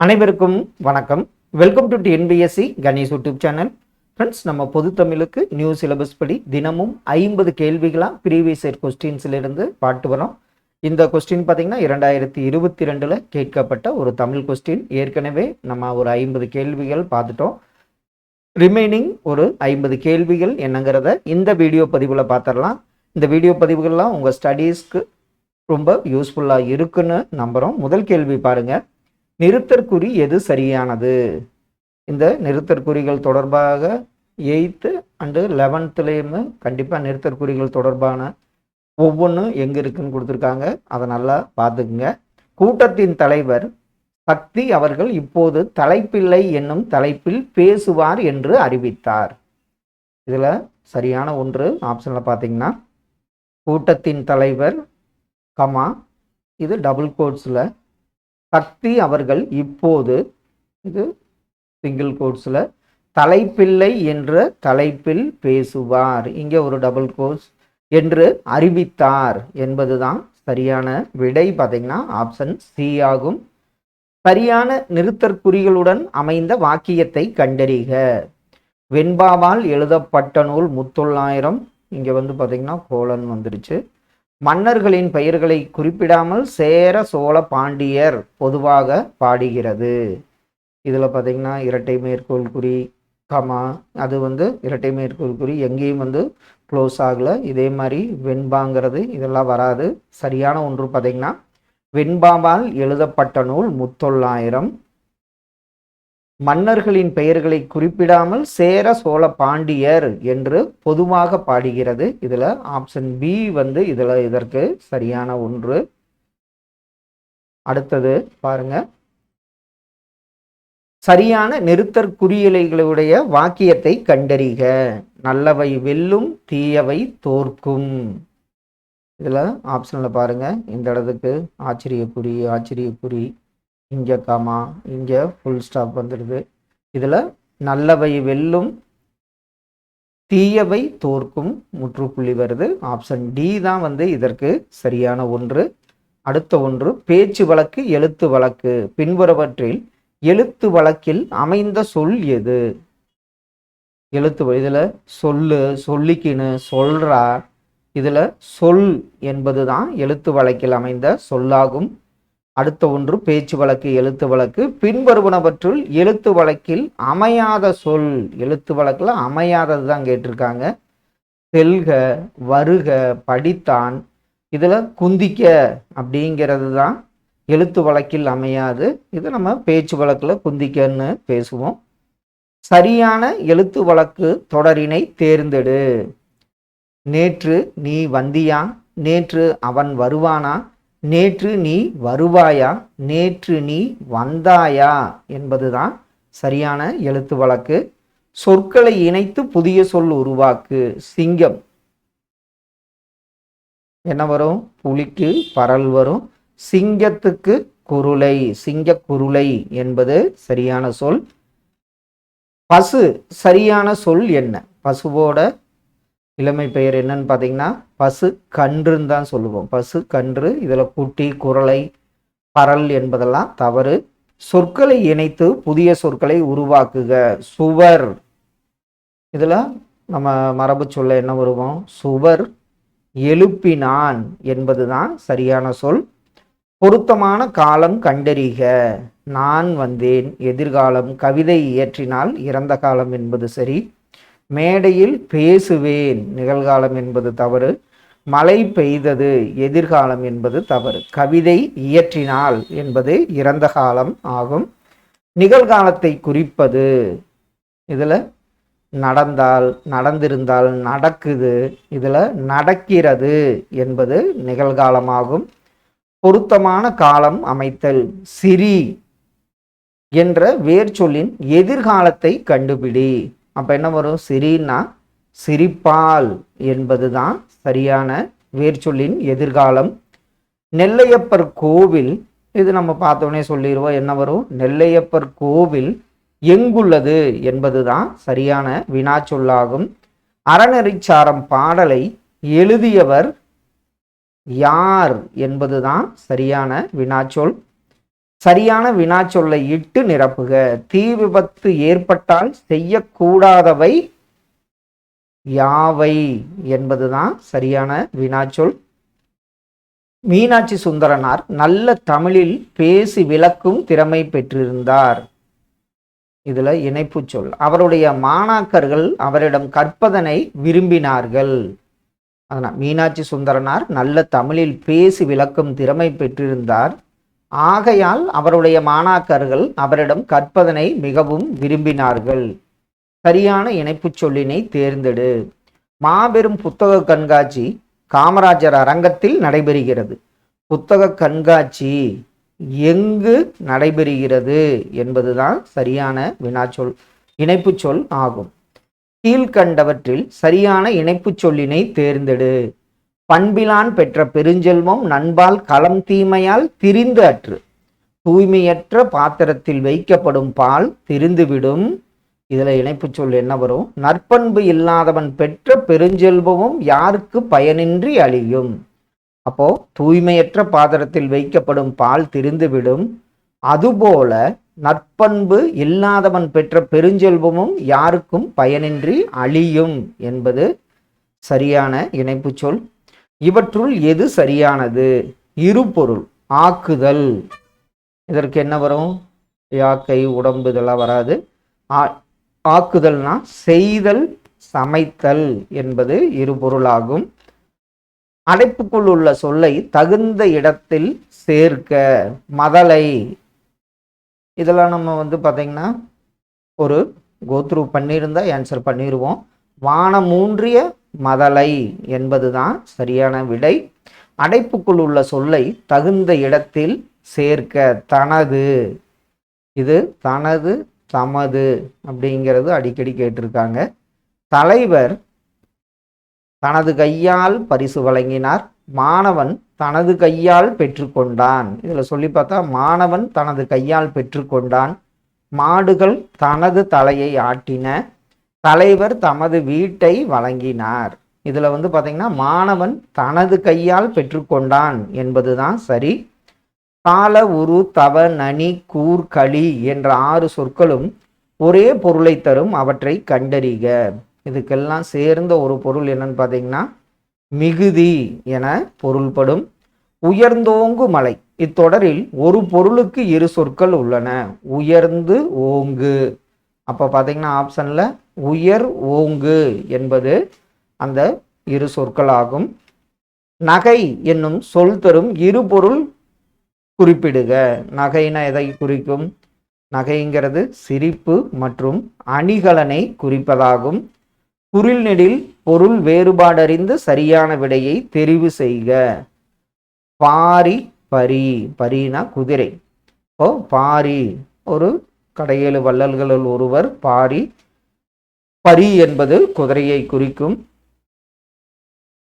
அனைவருக்கும் வணக்கம். Welcome to TNPSC Ganesh YouTube channel friends நம்ம பொது தமிழுக்கு நியூ சிலபஸ் படி தினமும் ஐம்பது கேள்விகளாக ப்ரீவியஸ் இயர் கொஸ்டின்ஸ்லேருந்து பாட்டு வரோம் இந்த கொஸ்டின் பார்த்தீங்கன்னா இரண்டாயிரத்தி இருபத்தி ரெண்டில் கேட்கப்பட்ட ஒரு தமிழ் கொஸ்டின் ஏற்கனவே நம்ம ஒரு ஐம்பது கேள்விகள் பார்த்துட்டோம். ரிமைனிங் ஒரு ஐம்பது கேள்விகள் என்னங்கிறத இந்த வீடியோ பதிவில் பார்த்துடலாம் இந்த வீடியோ பதிவுகள்லாம் உங்கள் ஸ்டடீஸ்க்கு ரொம்ப யூஸ்ஃபுல்லாக இருக்குன்னு நம்புகிறோம் முதல் கேள்வி பாருங்கள் நிறுத்தற்குறி எது சரியானது? இந்த நிறுத்தற்குறிகள் தொடர்பாக எயித்து அண்டு லெவன்த்துலேயுமே கண்டிப்பாக நிறுத்தற்குறிகள் தொடர்பான ஒவ்வொன்றும் எங்கே இருக்குன்னு கொடுத்துருக்காங்க. அதை நல்லா பார்த்துக்குங்க. கூட்டத்தின் தலைவர் சக்தி அவர்கள் இப்போது தலைப்பில்லை என்னும் தலைப்பில் பேசுவார் என்று அறிவித்தார். இதில் சரியான ஒன்று ஆப்ஷனில் பார்த்தீங்கன்னா கூட்டத்தின் தலைவர் கமா இது டபுள் கோட்ஸில் சக்தி அவர்கள் இப்போது இது சிங்கிள் கோட்ஸில் தலைப்பில்லை என்ற தலைப்பில் பேசுவார். இங்கே ஒரு டபுள் கோட்ஸ் என்று அறிவித்தார் என்பதுதான் சரியான விடை. பார்த்தீங்கன்னா ஆப்ஷன் சி ஆகும். சரியான நிறுத்தற்குறிகளுடன் அமைந்த வாக்கியத்தை கண்டறிக. வெண்பாவால் எழுதப்பட்ட நூல் முத்தொள்ளாயிரம். இங்கே வந்து பார்த்தீங்கன்னா கோலன் வந்துருச்சு. மன்னர்களின் பெயர்களை குறிப்பிடாமல் சேர சோழ பாண்டியர் பொதுவாக பாடுகிறது. இதில் பார்த்திங்கன்னா இரட்டை மேற்கோள் குறி கமா அது வந்து இரட்டை மேற்கோள் குறி எங்கேயும் வந்து க்ளோஸ் ஆகலை. இதே மாதிரி வெண்பாங்கிறது இதெல்லாம் வராது. சரியான ஒன்று பார்த்தீங்கன்னா வெண்பாவால் எழுதப்பட்ட நூல் முத்தொள்ளாயிரம். மன்னர்களின் பெயர்களை குறிப்பிடாமல் சேர சோழ பாண்டியர் என்று பொதுவாக பாடுகிறது. இதில் ஆப்ஷன் பி வந்து இதில் இதற்கு சரியான ஒன்று. அடுத்தது பாருங்க. சரியான நிறுத்தற்குறியலைகளுடைய வாக்கியத்தை கண்டறிக. நல்லவை வெல்லும் தீயவை தோற்கும். இதில் ஆப்ஷனில் பாருங்க. இந்த இடத்துக்கு ஆச்சரியக்குறி ஆச்சரியக்குறி. இங்கே காமா இங்கே ஃபுல் ஸ்டாப் வந்துடுது. இதில் நல்லவை வெல்லும் தீயவை தோற்கும் முற்றுப்புள்ளி வருது. ஆப்ஷன் டி தான் வந்து இதற்கு சரியான ஒன்று. அடுத்த ஒன்று பேச்சு வழக்கு எழுத்து வழக்கு. பின்வருவற்றில் எழுத்து வழக்கில் அமைந்த சொல் எது? எழுத்து இதில் சொல்லு சொல்லிக்கின்னு சொல்றா. இதில் சொல் என்பது தான் எழுத்து வழக்கில் அமைந்த சொல்லாகும். அடுத்த ஒன்று பேச்சு வழக்கு எழுத்து வழக்கு. பின்வருவனவற்றுள் எழுத்து வழக்கில் அமையாத சொல். எழுத்து வழக்கில் அமையாதது தான் கேட்டிருக்காங்க. செல்க வருக படித்தான். இதில் குந்திக்க அப்படிங்கிறது தான் எழுத்து வழக்கில் அமையாது. இது நம்ம பேச்சு வழக்கில் குந்திக்கன்னு பேசுவோம். சரியான எழுத்து வழக்கு தொடரினை தேர்ந்தெடு. நேற்று நீ வந்தியா? நேற்று அவன் வருவானா? நேற்று நீ வருவாயா? நேற்று நீ வந்தாயா? என்பதுதான் சரியான எழுத்து வழக்கு. சொற்களை இணைத்து புதிய சொல் உருவாக்கு. சிங்கம். என்ன வரும்? புலிக்கு பரல் வரும். சிங்கத்துக்கு குருளை. சிங்க குருளை என்பது சரியான சொல். பசு சரியான சொல் என்ன? பசுவோட இளமை பெயர் என்னன்னு பார்த்தீங்கன்னா பசு கன்றுன்னு தான் சொல்லுவோம். பசு கன்று இதில் குட்டி குரலை பரல் என்பதெல்லாம் தவறு. சொற்களை இணைத்து புதிய சொற்களை உருவாக்குக. சுவர். இதில் நம்ம மரபு சொல்ல என்ன வருவோம்? சுவர் எழுப்பினான் என்பதுதான் சரியான சொல். பொருத்தமான காலம் கண்டறிக. நான் வந்தேன். எதிர்காலம் கவிதை இயற்றினால் இறந்த காலம் என்பது சரி. மேடையில் பேசுவேன். நிகழ்காலம் என்பது தவறு. மழை பெய்தது. எதிர்காலம் என்பது தவறு. கவிதை இயற்றினால் என்பது இறந்த காலம் ஆகும். நிகழ்காலத்தை குறிப்பது. இதில் நடந்தால் நடந்திருந்தால் நடக்குது. இதில் நடக்கிறது என்பது நிகழ்காலமாகும். பொருத்தமான காலம் அமைத்தல். சிரி என்ற வேர்ச்சொல்லின் எதிர்காலத்தை கண்டுபிடி. அப்போ என்ன வரும்? சிரின்னா சிரிப்பால் என்பது தான் சரியான வேர்ச்சொல்லின் எதிர்காலம். நெல்லையப்பர் கோவில் இது நம்ம பார்த்தோன்னே சொல்லிடுவோம் என்ன வரும்? நெல்லையப்பர் கோவில் எங்குள்ளது என்பது தான் சரியான வினாச்சொல்லாகும். அறநெறிச்சாரம் பாடலை எழுதியவர் யார் என்பதுதான் சரியான வினாச்சொல். சரியான வினாச்சொல்லை இட்டு நிரப்புக. தீ விபத்து ஏற்பட்டால் செய்யக்கூடாதவை யாவை என்பதுதான் சரியான வினாச்சொல். மீனாட்சி சுந்தரனார் நல்ல தமிழில் பேசி விளக்கும் திறமை பெற்றிருந்தார். இதுல இணைப்பு சொல். அவருடைய மாணாக்கர்கள் அவரிடம் கற்பதனை விரும்பினார்கள். அதனால் மீனாட்சி சுந்தரனார் நல்ல தமிழில் பேசி விளக்கும் திறமை பெற்றிருந்தார். ஆகையால் அவருடைய மாணாக்கர்கள் அவரிடம் கற்பதனை மிகவும் விரும்பினார்கள். சரியான இணைப்புச் சொல்லினை தேர்ந்தெடு. மாபெரும் புத்தக கண்காட்சி காமராஜர் அரங்கத்தில் நடைபெறுகிறது. புத்தக கண்காட்சி எங்கு நடைபெறுகிறது என்பதுதான் சரியான வினாச்சொல் இணைப்புச் சொல் ஆகும். கீழ்கண்டவற்றில் சரியான இணைப்புச் சொல்லினை தேர்ந்தெடு. பண்பிலான் பெற்ற பெருஞ்செல்வம் நண்பால் களம் தீமையால் திரிந்து அற்று. தூய்மையற்ற பாத்திரத்தில் வைக்கப்படும் பால் திரிந்துவிடும். இதில் இணைப்பு சொல் என்ன வரும்? நற்பண்பு இல்லாதவன் பெற்ற பெருஞ்செல்வமும் யாருக்கு பயனின்றி அழியும்? அப்போ தூய்மையற்ற பாத்திரத்தில் வைக்கப்படும் பால் திரிந்துவிடும். அதுபோல நற்பண்பு இல்லாதவன் பெற்ற பெருஞ்செல்வமும் யாருக்கும் பயனின்றி அழியும் என்பது சரியான இணைப்பு சொல். இவற்றுள் எது சரியானது? இருபொருள் ஆக்குதல். இதற்கு என்ன வரும்? யாக்கை உடம்பு இதெல்லாம் வராது. ஆ- ஆக்குதல்னா செய்தல் சமைத்தல் என்பது இருபொருளாகும். அடைப்புக்குள் உள்ள சொல்லை தகுந்த இடத்தில் சேர்க்க மதலை. இதெல்லாம் நம்ம வந்து பார்த்தீங்கன்னா ஒரு கோத்ரூ பண்ணியிருந்தா ஆன்சர் பண்ணிடுவோம் வானமூன்றிய மதலை என்பதுதான் சரியான விடை. அடைப்புக்குள் உள்ள சொல்லை தகுந்த இடத்தில் சேர்க்க தனது. இது தனது தமது அப்படிங்கிறது அடிக்கடி கேட்டிருக்காங்க. தலைவர் தனது கையால் பரிசு வழங்கினார். மாணவன் தனது கையால் பெற்றுக்கொண்டான். இதில் சொல்லி பார்த்தா மாணவன் தனது கையால் பெற்றுக்கொண்டான். மாடுகள் தனது தலையை ஆட்டின. தலைவர் தமது வீட்டை வழங்கினார். இதில் வந்து பார்த்தீங்கன்னா மாணவன் தனது கையால் பெற்றுக்கொண்டான் என்பது தான் சரி. கால உரு தவ நனி கூர் களி என்ற ஆறு சொற்களும் ஒரே பொருளை தரும் அவற்றை கண்டறிக. இதுக்கெல்லாம் சேர்ந்த ஒரு பொருள் என்னன்னு பார்த்தீங்கன்னா மிகுதி என பொருள்படும் உயர்ந்தோங்கு மலை. இத்தொடரில் ஒரு பொருளுக்கு இரு சொற்கள் உள்ளன. உயர்ந்து ஓங்கு. அப்போ பார்த்தீங்கன்னா ஆப்ஷனில் உயர் ஓங்கு என்பது அந்த இரு சொற்களாகும். நகை என்னும் சொல் தரும் இரு பொருள் குறிப்பிடுக. நகைனா எதை குறிக்கும்? நகைங்கிறது சிரிப்பு மற்றும் அணிகலனை குறிப்பதாகும். குரில் நெடில் பொருள் வேறுபாடறிந்து சரியான விடையை தெரிவு செய்க. பாரி பரி பரினா குதிரை. ஓ பாரி. ஒரு கடையேழு வள்ளல்களுள் ஒருவர் பாரி பரி என்பது குதிரையை குறிக்கும்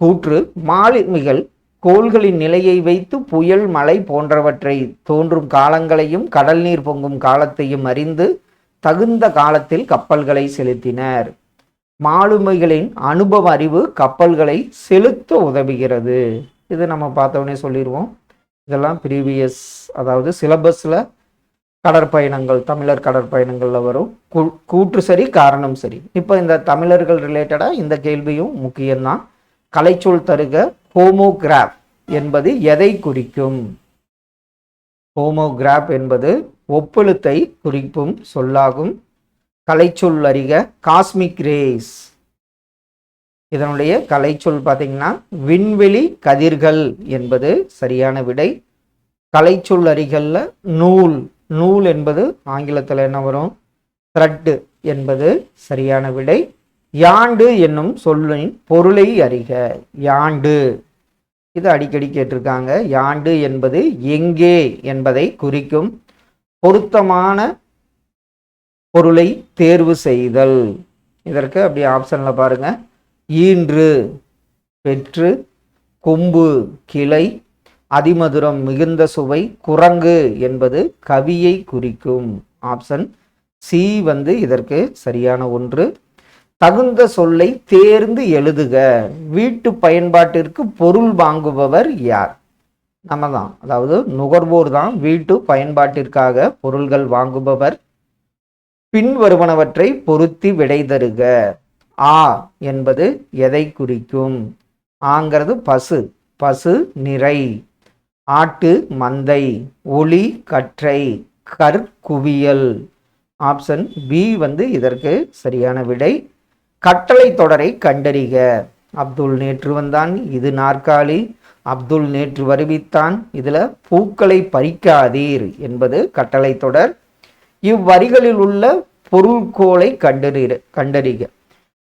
கூற்று. மாலுமிகள் கோள்களின் நிலையை வைத்து புயல் மழை போன்றவற்றை தோன்றும் காலங்களையும் கடல் நீர் பொங்கும் காலத்தையும் அறிந்து தகுந்த காலத்தில் கப்பல்களை செலுத்தினர். மாலுமிகளின் அனுபவ அறிவு கப்பல்களை செலுத்த உதவுகிறது. இது நம்ம பார்த்தோன்னே சொல்லிடுவோம் இதெல்லாம் ப்ரீவியஸ் அதாவது சிலபஸில் கடற்பயணங்கள் தமிழர் கடற்பயணங்களில் வரும். கூ- கூற்று சரி காரணம் சரி இப்போ இந்த தமிழர்கள் ரிலேட்டடாக இந்த கேள்வியும் முக்கியம்தான். கலைச்சொல் தருக ஹோமோகிராஃப் என்பது எதை குறிக்கும்? ஹோமோகிராஃப் என்பது ஒப்பெழுத்தை குறிப்பும் சொல்லாகும். கலைச்சொல் அறிக காஸ்மிக் ரேஸ் இதனுடைய கலைச்சொல் பார்த்தீங்கன்னா விண்வெளி கதிர்கள் என்பது சரியான விடை. கலைச்சொல் அறிகல்ல நூல் நூல் என்பது ஆங்கிலத்தில் என்ன வரும்? த்ரெட்டு என்பது சரியான விடை. யாண்டு என்னும் சொல்லின் பொருளை அறிக. யாண்டு. இது அடிக்கடி கேட்டிருக்காங்க. யாண்டு என்பது எங்கே என்பதை குறிக்கும் பொருத்தமான பொருளை தேர்வு செய்தல். இதற்கு அப்படி ஆப்ஷனில் பாருங்கள் ஈன்று பெற்று கொம்பு கிளை அதிமதுரம் மிகுந்த சுவை குரங்கு என்பது கவியை குறிக்கும். ஆப்ஷன் சி வந்து இதற்கு சரியான ஒன்று. தகுந்த சொல்லை தேர்ந்து எழுதுக. வீட்டு பயன்பாட்டிற்கு பொருள் வாங்குபவர் யார்? நம்ம தான் அதாவது நுகர்வோர் தான் வீட்டு பயன்பாட்டிற்காக பொருள்கள் வாங்குபவர். பின்வருவனவற்றை பொருத்தி விடை தருக. ஆ என்பது எதை குறிக்கும்? ஆங்கிறது பசு. பசு நிறை. ஆட்டு மந்தை ஒளி கற்றை கற்குவியல். ஆப்ஷன் பி வந்து இதற்கு சரியான விடை. கட்டளை தொடரை கண்டறிக. அப்துல் நேற்று வந்தான் இது நாற்காலி. அப்துல் நேற்று வருவித்தான் இதில் பூக்களை பறிக்காதீர் என்பது கட்டளை தொடர். இவ்வரிகளில் உள்ள பொருள்கோளை கண்டறி கண்டறிக.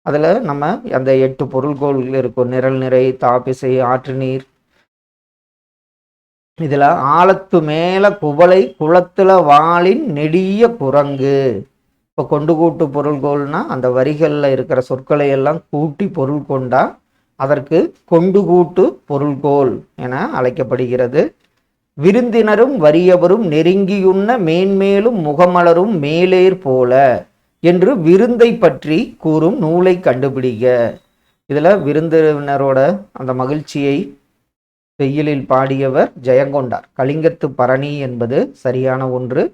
அதில் நம்ம அந்த எட்டு பொருள்கோள் இருக்கும். நிரல் நிறை தாப்பிசை ஆற்று நீர் இதில் ஆழத்து மேலே குவளை குளத்தில் வாளின் நெடிய குரங்கு இப்போ கொண்டு கூட்டு பொருள்கோள்னா அந்த வரிகளில் இருக்கிற சொற்களை எல்லாம் கூட்டி பொருள் கொண்டா அதற்கு கொண்டு கூட்டு பொருள்கோள் என அழைக்கப்படுகிறது. விருந்தினரும் வறியவரும் நெருங்கியுண்ண மேன்மேலும் முகமலரும் மேலேர் போல என்று விருந்தை பற்றி கூறும் நூலை கண்டுபிடிக்க இதில் விருந்தினரோட அந்த மகிழ்ச்சியை வெயிலில் பாடியவர் ஜெயங்கொண்டார். கலிங்கத்து பரணி என்பது சரியான ஒன்று.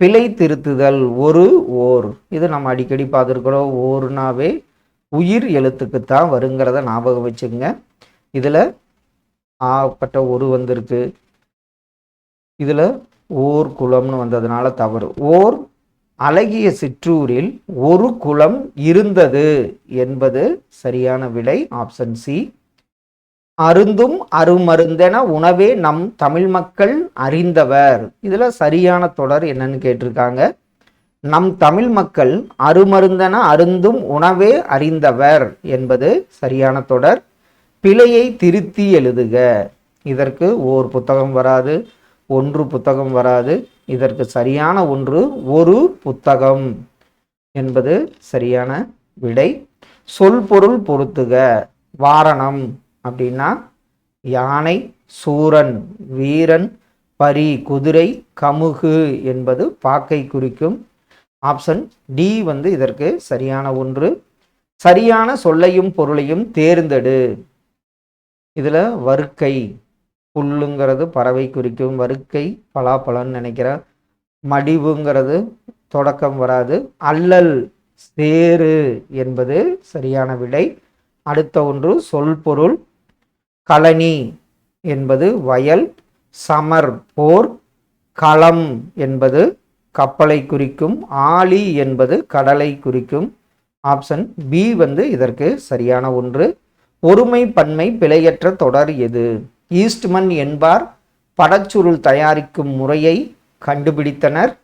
பிழை திருத்துதல் ஒரு ஓர். இது நம்ம அடிக்கடி பார்த்துருக்குறோம். ஓர்னாவே உயிர் எழுத்துக்கு தான் வருங்கிறத ஞாபகம் வச்சுங்க இதில் ஆப்பட்ட ஒரு வந்திருக்கு. இதில் ஓர் குளம்னு வந்ததுனால தவறு. ஓர் அழகிய சிற்றூரில் ஒரு குளம் இருந்தது என்பது சரியான விடை. Option C. அருந்தும் அருமருந்தென உணவே நம் தமிழ் மக்கள் அறிந்தவர். இதில் சரியான தொடர் என்னன்னு கேட்டிருக்காங்க. நம் தமிழ் மக்கள் அருமருந்தென அருந்தும் உணவே அறிந்தவர் என்பது சரியான தொடர். பிழையை திருத்தி எழுதுக. இதற்கு ஓர் புத்தகம் வராது ஒன்று புத்தகம் வராது. இதற்கு சரியான ஒன்று ஒரு புத்தகம் என்பது சரியான விடை. சொல் பொருள் பொருத்துக. வாரணம். அப்படின்னா யானை சூரன் வீரன் பரி குதிரை கமுகு என்பது பாக்கை குறிக்கும். ஆப்ஷன் டி வந்து இதற்கு சரியான ஒன்று. சரியான சொல்லையும் பொருளையும் தேர்ந்தெடு. இதில் வறுக்கை புல்லுங்கிறது பறவை குறிக்கும். வறுக்கை பலாப்பழம்னு நினைக்கிறேன் மடிவுங்கிறது தொடக்கம் வராது. அல்லல் சேரு என்பது சரியான விடை. அடுத்த ஒன்று சொல் பொருள் களனி என்பது வயல் சமர் போர் களம் என்பது கப்பலை குறிக்கும் ஆழி என்பது கடலை குறிக்கும். ஆப்ஷன் பி வந்து இதற்கு சரியான ஒன்று. ஒருமை பன்மை பிழையற்ற தொடர் எது? ஈஸ்ட்மன் என்பார் படச்சுருள் தயாரிக்கும் முறையை கண்டுபிடித்தனர்.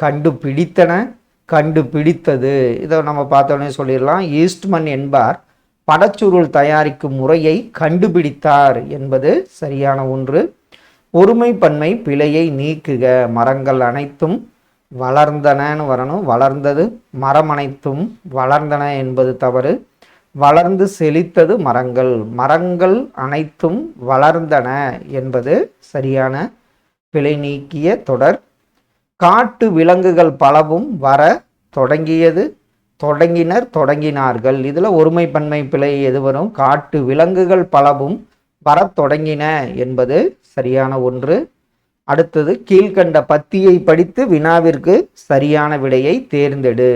கண்டுபிடித்தன கண்டுபிடித்தது. இதை நம்ம பார்த்தோன்னே சொல்லிடலாம். ஈஸ்ட்மன் என்பார் படச்சுருள் தயாரிக்கும் முறையை கண்டுபிடித்தார் என்பது சரியான ஒன்று. ஒருமை பன்மை பிழையை நீக்குக. மரங்கள் அனைத்தும் வளர்ந்தனன்னு வரணும். வளர்ந்தது மரம் அனைத்தும் வளர்ந்தன என்பது தவறு. வளர்ந்து செழித்தது மரங்கள். மரங்கள் அனைத்தும் வளர்ந்தன என்பது சரியான பிழை நீக்கிய தொடர். காட்டு விலங்குகள் பலவும் வர தொடங்கியது. தொடங்கினர் தொடங்கினார்கள். இதில் ஒருமைப்பன்மை பிழை எது வரும்? காட்டு விலங்குகள் பலவும் வரத் தொடங்கின என்பது சரியான ஒன்று. அடுத்தது கீழ்கண்ட பத்தியை படித்து வினாவிற்கு சரியான விடையை தேர்ந்தெடு.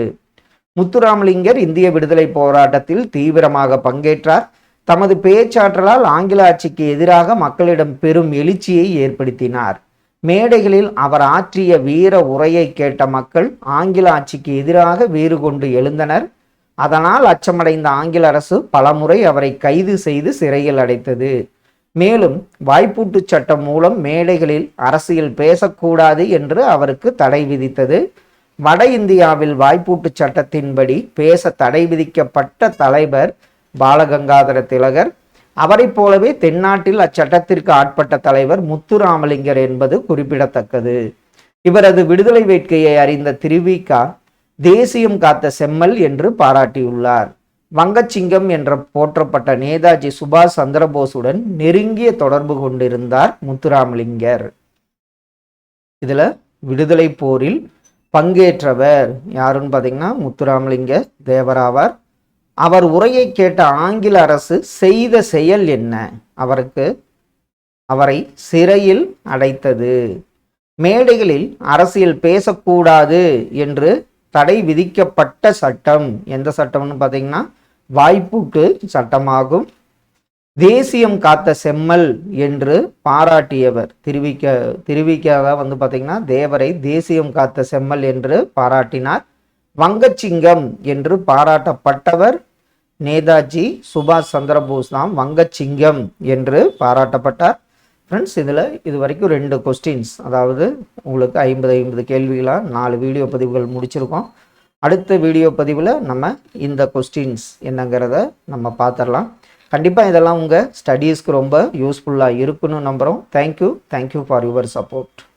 முத்துராமலிங்கர் இந்திய விடுதலை போராட்டத்தில் தீவிரமாக பங்கேற்றார். தமது பேச்சாற்றலால் ஆங்கில ஆட்சிக்கு எதிராக மக்களிடம் பெரும் எழுச்சியை ஏற்படுத்தினார். மேடைகளில் அவர் ஆற்றிய வீர உரையை கேட்ட மக்கள் ஆங்கில ஆட்சிக்கு எதிராக வீறு கொண்டு எழுந்தனர். அதனால் அச்சமடைந்த ஆங்கில அரசு பலமுறை அவரை கைது செய்து சிறையில் அடைத்தது. மேலும் வாய்ப்பூட்டு சட்டம் மூலம் மேடைகளில் அரசியல் பேசக்கூடாது என்று அவருக்கு தடை விதித்தது. வட இந்தியாவில் வாய்ப்பூட்டு சட்டத்தின்படி பேச தடை விதிக்கப்பட்ட தலைவர் பாலகங்காதர திலகர் அவரைப் போலவே தென்னாட்டில் அச்சட்டத்திற்கு ஆட்பட்ட தலைவர் முத்துராமலிங்கர் என்பது குறிப்பிடத்தக்கது. இவரது விடுதலை வேட்கையை அறிந்த திருவிகா தேசியம் காத்த செம்மல் என்று பாராட்டியுள்ளார். வங்கச்சிங்கம் என்ற போற்றப்பட்ட நேதாஜி சுபாஷ் சந்திரபோஸுடன் நெருங்கிய தொடர்பு கொண்டிருந்தார் முத்துராமலிங்கர். இதுல விடுதலை போரில் பங்கேற்றவர் யாருன்னு பார்த்தீங்கன்னா முத்துராமலிங்க தேவராவார். அவர் உரையை கேட்ட ஆங்கில அரசு செய்த செயல் என்ன? அவருக்கு அவரை சிறையில் அடைத்தது. மேடைகளில் அரசியல் பேசக்கூடாது என்று தடை விதிக்கப்பட்ட சட்டம். எந்த சட்டம்னு பார்த்தீங்கன்னா வாய்ப்பூட்டு சட்டமாகும். தேசியம் காத்த செம்மல் என்று பாராட்டியவர். திருவிக்க திருவிக்காக வந்து பார்த்தீங்கன்னா தேவரை தேசியம் காத்த செம்மல் என்று பாராட்டினார். வங்கச்சிங்கம் என்று பாராட்டப்பட்டவர். நேதாஜி சுபாஷ் சந்திரபோஸ் தான் வங்கச்சிங்கம் என்று பாராட்டப்பட்டார். ஃப்ரெண்ட்ஸ் இதில் இது வரைக்கும் ரெண்டு கொஸ்டின்ஸ் அதாவது உங்களுக்கு ஐம்பது ஐம்பது கேள்விகளாக நாலு வீடியோ பதிவுகள் முடிச்சிருக்கோம். அடுத்த வீடியோ பதிவில் நம்ம இந்த கொஸ்டின்ஸ் என்னங்கிறத நம்ம பார்த்துடலாம் கண்டிப்பாக இதெல்லாம் உங்கள் ஸ்டடீஸ்க்கு ரொம்ப யூஸ்ஃபுல்லாக இருக்குன்னு நம்புகிறோம் thank you thank you for your support